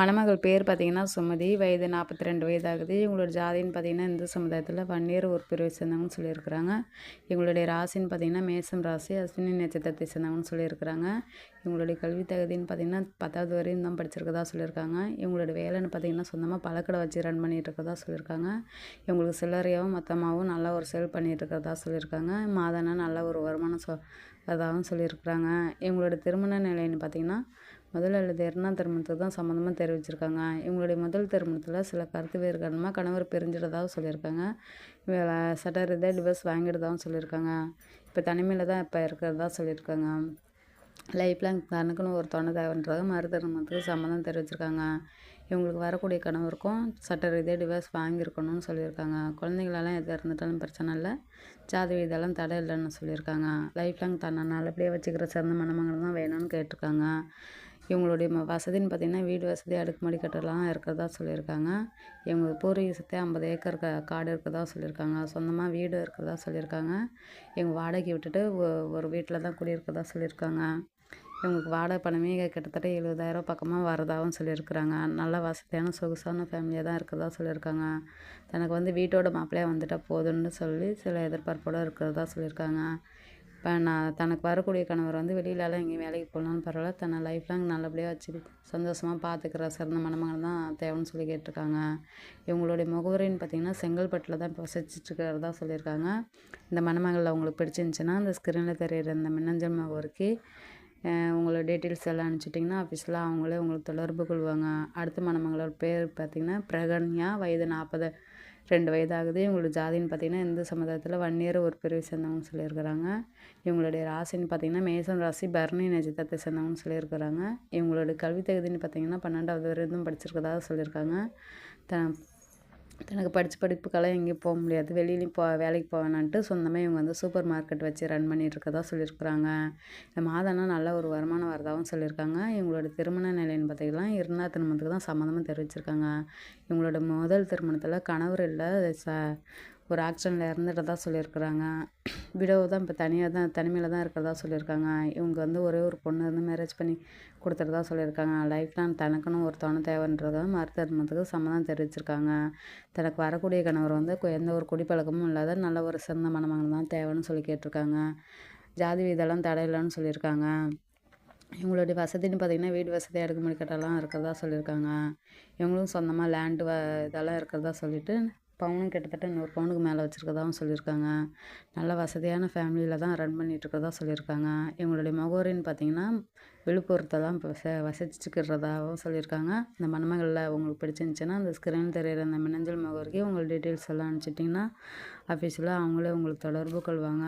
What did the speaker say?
மணமகள் பேர் பார்த்திங்கன்னா சுமதி. வயது நாற்பத்தி ரெண்டு வயதாகுது. இவங்களோட ஜாதின்னு பார்த்திங்கன்னா இந்து சமுதாயத்தில் வன்னியர் ஒரு பிரிவை சேர்ந்தவங்கன்னு சொல்லியிருக்கிறாங்க. இவங்களுடைய ராசின்னு பார்த்திங்கன்னா மேசம் ராசி அஸ்வினி நட்சத்திரத்தை சேர்ந்தவங்கன்னு சொல்லியிருக்கிறாங்க. இவங்களுடைய கல்வி தகுதின்னு பார்த்திங்கன்னா பத்தாவது வரையும் தான் படிச்சிருக்கதா சொல்லியிருக்காங்க. இவங்களோட வேலைன்னு பார்த்திங்கன்னா சொந்தமாக பழக்கடை வச்சு ரன் பண்ணிகிட்டு இருக்கிறதா சொல்லியிருக்காங்க. இவங்களுக்கு சில்லறையாகவும் மொத்தமாகவும் நல்ல ஒரு செல் பண்ணிகிட்டு இருக்கிறதா சொல்லியிருக்காங்க. மாதனா நல்ல ஒரு வருமானம் சொ அதாகவும் சொல்லியிருக்கிறாங்க. இவங்களோட திருமண நிலைன்னு பார்த்திங்கன்னா முதல் அல்லது இரண்டாம் திருமணத்துக்கு தான் சம்மந்தமாக தெரிவிச்சிருக்காங்க. இவங்களுடைய முதல் திருமணத்தில் சில கருத்து வேறு காரணமாக கணவர் பிரிஞ்சிடதாகவும் சொல்லியிருக்காங்க. சட்ட ரீதியாக டிவர்ஸ் வாங்கிடுதாகவும் சொல்லியிருக்காங்க. இப்போ தனிமையில் தான் இப்போ இருக்கிறதா சொல்லியிருக்காங்க. லைஃப் லாங் தனக்குன்னு ஒரு துணை தேவைன்றது மறு திருமணத்துக்கு சம்மந்தம் தெரிவிச்சிருக்காங்க. இவங்களுக்கு வரக்கூடிய கணவருக்கும் சட்ட ரீதியாக டிவர்ஸ் வாங்கியிருக்கணும்னு சொல்லியிருக்காங்க. குழந்தைங்களெல்லாம் எது இருந்துட்டாலும் பிரச்சனை இல்லை. ஜாதி இதெல்லாம் தடை இல்லைன்னு சொல்லியிருக்காங்க. லைஃப் லாங் தன்னை நல்லபடியாக வச்சுக்கிற சிறந்த மணமகள் தான் வேணும்னு கேட்டிருக்காங்க. இவங்களுடைய வசதின்னு பார்த்திங்கன்னா வீடு வசதி அடுக்குமாடி கட்டலாம் இருக்கிறதா சொல்லியிருக்காங்க. இவங்க பூர்வீக ஐம்பது ஏக்கர் க காடு இருக்கிறதா சொல்லியிருக்காங்க. சொந்தமாக வீடு இருக்கிறதா சொல்லியிருக்காங்க. இவங்க வாடகை விட்டுட்டு ஒரு வீட்டில் தான் குடியிருக்கிறதா சொல்லியிருக்காங்க. இவங்களுக்கு வாடகை பணமே கிட்டத்தட்ட எழுபதாயிரம் பக்கமாக வரதாகவும் சொல்லியிருக்கிறாங்க. நல்ல வசதியான சொகுசான ஃபேமிலியாக தான் இருக்கிறதா சொல்லியிருக்காங்க. தனக்கு வந்து வீட்டோட மாப்பிள்ளையாக வந்துட்டால் போதும்னு சொல்லி சில எதிர்பார்ப்போடு இருக்கிறதா சொல்லியிருக்காங்க. இப்போ நான் தனக்கு வரக்கூடிய கணவர் வந்து வெளியிலலாம் எங்கேயும் வேலைக்கு போகலான்னு பரவாயில்ல. தன்னை லைஃப் லாங் நல்லபடியாக வச்சு சந்தோஷமாக பார்த்துக்கிற சிறந்த மணமகன் தான் தேவைன்னு சொல்லி கேட்டிருக்காங்க. இவங்களுடைய முகவரின்னு பார்த்தீங்கன்னா செங்கல்பட்டில் தான் இப்போ வசிச்சுட்டு சொல்லியிருக்காங்க. இந்த மணமகளில் அவங்களுக்கு பிடிச்சிருந்துச்சின்னா அந்த ஸ்க்ரீனில் தெரியிற இந்த மின்னஞ்சல் முகவரிக்கு உங்களோட டீட்டெயில்ஸ் எல்லாம் அனுப்பிச்சிட்டிங்கன்னா ஆஃபீஸில் அவங்களே உங்களுக்கு தொடர்பு கொள்வாங்க. அடுத்த மணமங்களோட பேர் பார்த்திங்கன்னா பிரகன்யா. வயது நாற்பது ரெண்டு வயதாகுது. இவங்களோட ஜாதின்னு பார்த்திங்கன்னா இந்து சமுதாயத்தில் வன்னியர் ஒரு பிரிவை சேர்ந்தவங்க சொல்லியிருக்கிறாங்க. இவங்களுடைய ராசின்னு பார்த்திங்கன்னா மேசன் ராசி பர்ணி நட்சத்திரத்தை சேர்ந்தவங்கன்னு சொல்லியிருக்கிறாங்க. இவங்களோட கல்வி தகுதின்னு பார்த்திங்கன்னா பன்னெண்டாவது வரைக்கும் படிச்சிருக்கதாக சொல்லியிருக்காங்க. த எனக்கு படித்த படிப்புக்கெல்லாம் எங்கேயும் போக முடியாது. வெளியிலையும் போ வேலைக்கு போவேனான்ட்டு சொந்தமாக இவங்க வந்து சூப்பர் மார்க்கெட் வச்சு ரன் பண்ணிகிட்ருக்கதா சொல்லியிருக்கிறாங்க. இந்த மாதம்னா நல்ல ஒரு வருமானம் வரதாகவும் சொல்லியிருக்காங்க. இவங்களோட திருமண நிலைன்னு பார்த்திங்கன்னா இரண்டாவது திருமணத்துக்கு தான் சம்மந்தமாக தெரிவிச்சிருக்காங்க. இவங்களோட முதல் திருமணத்தில் கணவர் இல்லை ச ஒரு ஆக்சிடெண்ட்டில் இறந்துட்டதா சொல்லியிருக்கிறாங்க. விடவு தான் இப்போ தனியாக தான் தனிமையில் தான் இருக்கிறதா சொல்லியிருக்காங்க. இவங்க வந்து ஒரே ஒரு பொண்ணு வந்து மேரேஜ் பண்ணி கொடுத்துறதா சொல்லியிருக்காங்க. லைஃப் லாங் தனக்குன்னு ஒருத்தவனும் தேவைன்றத தேவைன்றதை மருத்துவத்துக்கு சம்மதம் தெரிவிச்சிருக்காங்க. தனக்கு வரக்கூடிய கணவர் வந்து எந்த ஒரு குடிப்பழக்கமும் இல்லாத நல்ல ஒரு சிறந்த மணமகன் தான் தேவைன்னு சொல்லி கேட்டிருக்காங்க. ஜாதி வீதெல்லாம் தடையில்லைன்னு சொல்லியிருக்காங்க. இவங்களுடைய வசதின்னு பார்த்திங்கன்னா வீடு வசதி அடுக்குமாடி கட்டெல்லாம் இருக்கிறதா சொல்லியிருக்காங்க. இவங்களும் சொந்தமாக லேண்டு வ இதெல்லாம் இருக்கிறதா சொல்லிவிட்டு பவுனும் கிட்டத்தட்ட நூறு பவுனுக்கு மேலே வச்சுருக்கதாகவும் சொல்லியிருக்காங்க. நல்ல வசதியான ஃபேமிலியில் தான் ரன் பண்ணிகிட்ருக்கதா சொல்லியிருக்காங்க. இவங்களுடைய முகவரின்னு பார்த்தீங்கன்னா விழுப்புரத்தை தான் இப்போ வச வசிச்சுக்கிறதாகவும் சொல்லியிருக்காங்க. இந்த மணமகளில் உங்களுக்கு பிடிச்சிருந்துச்சின்னா அந்த ஸ்க்ரீன் தெரியிற அந்த மின்னஞ்சல் முகவரிக்கு உங்கள் டீட்டெயில்ஸ் எல்லாம் அனுப்பிச்சிட்டிங்கன்னா ஆஃபீஸில் அவங்களே உங்களுக்கு தொடர்பு கொள்வாங்க.